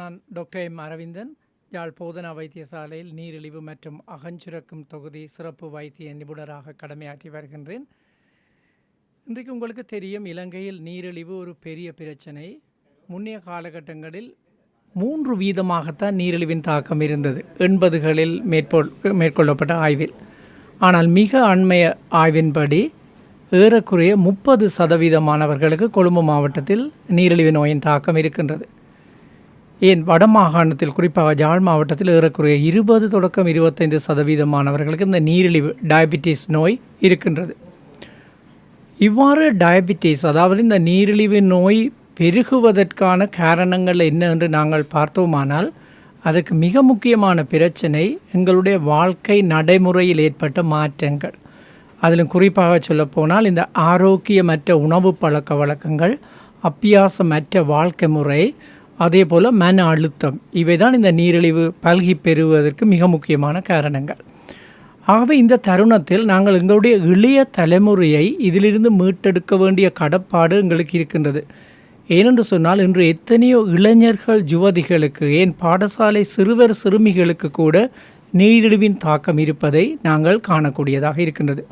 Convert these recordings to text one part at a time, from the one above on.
நான் doctor M Aravindan யாழ் போதனா வைத்தியசாலையில் நீரிழிவு மற்றும் அகஞ்சுரக்கும் தொகுதி சிறப்பு வைத்திய நிபுணராக கடமையாற்றி வருகின்றேன். இன்றைக்கு உங்களுக்கு தெரியும் இலங்கையில் நீரிழிவு ஒரு பெரிய பிரச்சனை. முன்னைய காலகட்டங்களில் மூன்று வீதமாகத்தான் நீரிழிவின் தாக்கம் இருந்தது. எண்பதுகளில் மேற்கொள் மேற்கொள்ளப்பட்ட ஆய்வில். ஆனால் மிக அண்மைய ஆய்வின்படி ஏறக்குறைய முப்பது சதவீதமானவர்களுக்கு கொழும்பு மாவட்டத்தில் நீரிழிவு நோயின் தாக்கம் இருக்கின்றது. ஏன் வட மாகாணத்தில் குறிப்பாக ஜாழ் மாவட்டத்தில் ஏறக்குறைய இருபது தொடக்கம் இருபத்தைந்து சதவீதமானவர்களுக்கு இந்த நீரிழிவு டயபிட்டிஸ் நோய் இருக்கின்றது. இவ்வாறு டயபிட்டிஸ் அதாவது இந்த நீரிழிவு நோய் பெருகுவதற்கான காரணங்கள் என்ன என்று நாங்கள் பார்த்தோமானால் அதுக்கு மிக முக்கியமான பிரச்சனை எங்களுடைய வாழ்க்கை நடைமுறையில் ஏற்பட்ட மாற்றங்கள். அதிலும் குறிப்பாக சொல்லப்போனால் இந்த ஆரோக்கியமற்ற உணவு பழக்க வழக்கங்கள் அப்பியாசமற்ற வாழ்க்கை முறை அதே போல் மன அழுத்தம் இவை தான் இந்த நீரிழிவு பல்கி பெறுவதற்கு மிக முக்கியமான காரணங்கள். ஆகவே இந்த தருணத்தில் நாங்கள் எங்களுடைய இளைய தலைமுறையை இதிலிருந்து மீட்டெடுக்க வேண்டிய கடப்பாடு எங்களுக்கு இருக்கின்றது. ஏனென்று சொன்னால் இன்று எத்தனையோ இளைஞர்கள் யுவதிகளுக்கு ஏன் பாடசாலை சிறுவர் சிறுமிகளுக்கு கூட நீரிழிவின் தாக்கம் இருப்பதை நாங்கள் காணக்கூடியதாக இருக்கின்றது.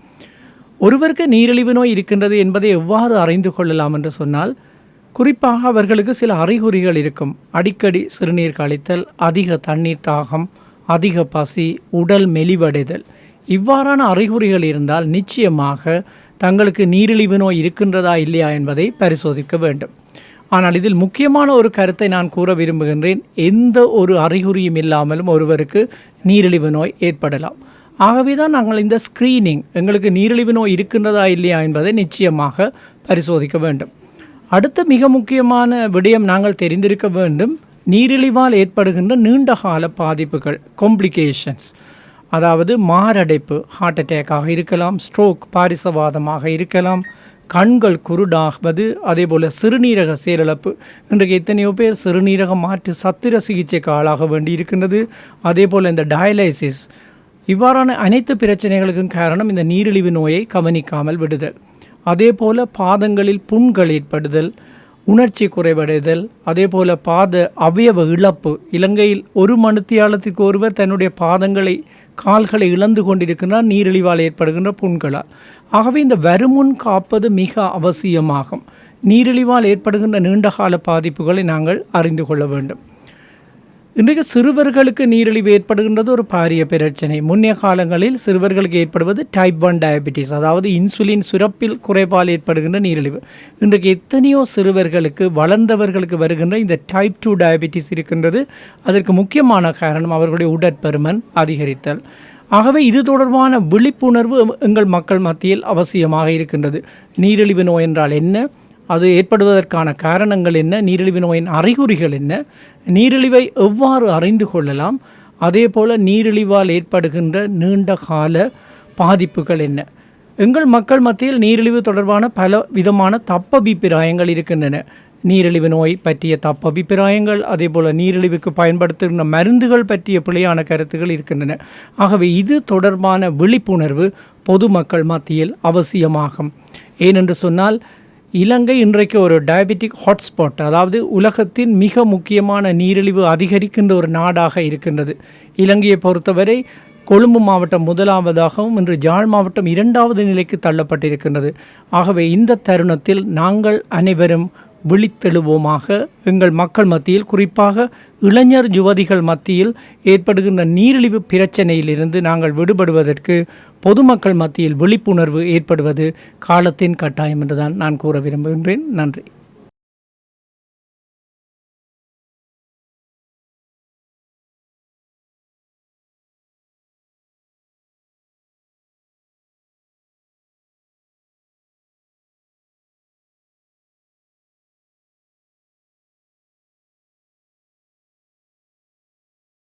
ஒருவருக்கு நீரிழிவு நோய் இருக்கின்றது என்பதை எவ்வாறு அறிந்து கொள்ளலாம் என்று சொன்னால் குறிப்பாக அவர்களுக்கு சில அறிகுறிகள் இருக்கும். அடிக்கடி சிறுநீர் கழித்தல் அதிக தண்ணீர் தாகம் அதிக பசி உடல் மெலிவடைதல். இவ்வாறான அறிகுறிகள் இருந்தால் நிச்சயமாக தங்களுக்கு நீரிழிவு நோய் இருக்கின்றதா இல்லையா என்பதை பரிசோதிக்க வேண்டும். ஆனால் இதில் முக்கியமான ஒரு கருத்தை நான் கூற விரும்புகின்றேன். எந்த ஒரு அறிகுறியும் இல்லாமலும் ஒருவருக்கு நீரிழிவு நோய் ஏற்படலாம். ஆகவே தான் நாங்கள் இந்த ஸ்க்ரீனிங் எங்களுக்கு நீரிழிவு நோய் இருக்கின்றதா இல்லையா என்பதை நிச்சயமாக பரிசோதிக்க வேண்டும். அடுத்த மிக முக்கியமான விடயம் நாங்கள் தெரிந்திருக்க வேண்டும். நீரிழிவால் ஏற்படுகின்ற நீண்டகால பாதிப்புகள் காம்ப்ளிகேஷன்ஸ் அதாவது மாரடைப்பு ஹார்ட் அட்டேக்காக இருக்கலாம் ஸ்ட்ரோக் பாரிசவாதமாக இருக்கலாம். கண்கள் குருடாகுவது அதே போல் சிறுநீரக செயலிழப்பு இன்றைக்கு எத்தனையோ பேர் சிறுநீரக மாற்று சத்திர சிகிச்சைக்கு ஆளாக வேண்டி இருக்கின்றது அதே போல் இந்த டயலைசிஸ் இவ்வாறான அனைத்து பிரச்சனைகளுக்கும் காரணம் இந்த நீரிழிவு நோயை கவனிக்காமல் விடுதல். அதே போல் பாதங்களில் புண்கள் ஏற்படுதல் உணர்ச்சி குறைவடைதல் அதே போல் பாத அவயவ இழப்பு. இலங்கையில் ஒரு மணித்தியாலத்துக்கு ஒருவர் தன்னுடைய பாதங்களை கால்களை இழந்து கொண்டிருக்கின்றார் நீரிழிவால் ஏற்படுகின்ற புண்களால். ஆகவே இந்த வருமுன் காப்பது மிக அவசியமாகும். நீரிழிவால் ஏற்படுகின்ற நீண்டகால பாதிப்புகளை நாங்கள் அறிந்து கொள்ள வேண்டும். இன்றைக்கு சிறுவர்களுக்கு நீரிழிவு ஏற்படுகின்றது ஒரு பாரிய பிரச்சனை. முன்னைய காலங்களில் சிறுவர்களுக்கு ஏற்படுவது டைப் ஒன் டயபிட்டிஸ் அதாவது இன்சுலின் சுரப்பில் குறைபால் ஏற்படுகின்ற நீரிழிவு. இன்றைக்கு எத்தனையோ சிறுவர்களுக்கு வளர்ந்தவர்களுக்கு வருகின்ற இந்த டைப் டூ டயபிட்டிஸ் இருக்கின்றது. அதற்கு முக்கியமான காரணம் அவர்களுடைய உடற்பருமன் அதிகரித்தல். ஆகவே இது தொடர்பான விழிப்புணர்வு எங்கள் மக்கள் மத்தியில் அவசியமாக இருக்கின்றது. நீரிழிவு நோய் என்றால் என்ன? அது ஏற்படுவதற்கான காரணங்கள் என்ன? நீரிழிவு நோயின் அறிகுறிகள் என்ன? நீரிழிவை எவ்வாறு அறிந்து கொள்ளலாம்? அதே போல் நீரிழிவால் ஏற்படுகின்ற நீண்ட கால பாதிப்புகள் என்ன? எங்கள் மக்கள் மத்தியில் நீரிழிவு தொடர்பான பல விதமான தப்பபிப்பிராயங்கள் இருக்கின்றன. நீரிழிவு நோய் பற்றிய தப்பபிப்பிராயங்கள் அதே போல் நீரிழிவுக்கு பயன்படுத்துகின்ற மருந்துகள் பற்றிய பிழையான கருத்துகள் இருக்கின்றன. ஆகவே இது தொடர்பான விழிப்புணர்வு பொதுமக்கள் மத்தியில் அவசியமாகும். ஏனென்று சொன்னால் இலங்கை இன்றைக்கு ஒரு டயபெட்டிக் ஹாட்ஸ்பாட் அதாவது உலகத்தின் மிக முக்கியமான நீரிழிவு அதிகரிக்கின்ற ஒரு நாடாக இருக்கின்றது. இலங்கையை பொறுத்தவரை கொழும்பு மாவட்டம் முதலாவதாகவும் இன்று ஜாழ் மாவட்டம் இரண்டாவது நிலைக்கு தள்ளப்பட்டிருக்கின்றது. ஆகவே இந்த தருணத்தில் நாங்கள் அனைவரும் விழித்தெழுவோமாக. எங்கள் மக்கள் மத்தியில் குறிப்பாக இளைஞர் யுவதிகள் மத்தியில் ஏற்படுகின்ற நீரிழிவு பிரச்சனையிலிருந்து நாங்கள் விடுபடுவதற்கு பொதுமக்கள் மத்தியில் விழிப்புணர்வு ஏற்படுவது காலத்தின் கட்டாயம் என்றுதான் நான் கூற விரும்புகின்றேன். நன்றி.